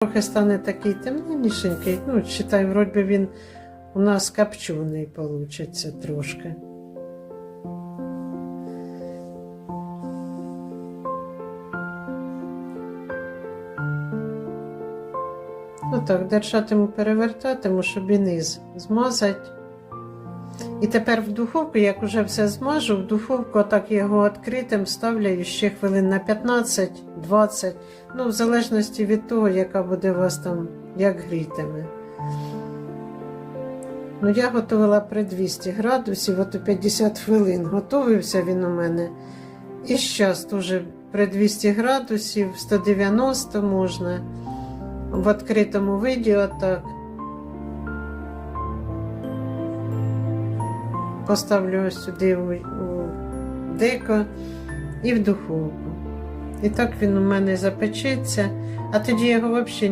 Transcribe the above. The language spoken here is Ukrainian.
Трохи стане такий темнішенький. Ну, читай, вроді би він у нас копчений получиться трошки. Ну так, держатиму, перевертатиму, щоб і низ змазати. І тепер в духовку, як вже все змажу, в духовку так його відкритим ставлю ще хвилин на 15-20, ну, в залежності від того, яка буде у вас там, як грітиме. Ну, я готувала при 200 градусів, от у 50 хвилин. Готовився він у мене. І зараз теж при 200 градусів, 190 можна. В відкритому виді отак. Поставлю сюди у деко і в духовку. І так він у мене запечеться, а тоді його взагалі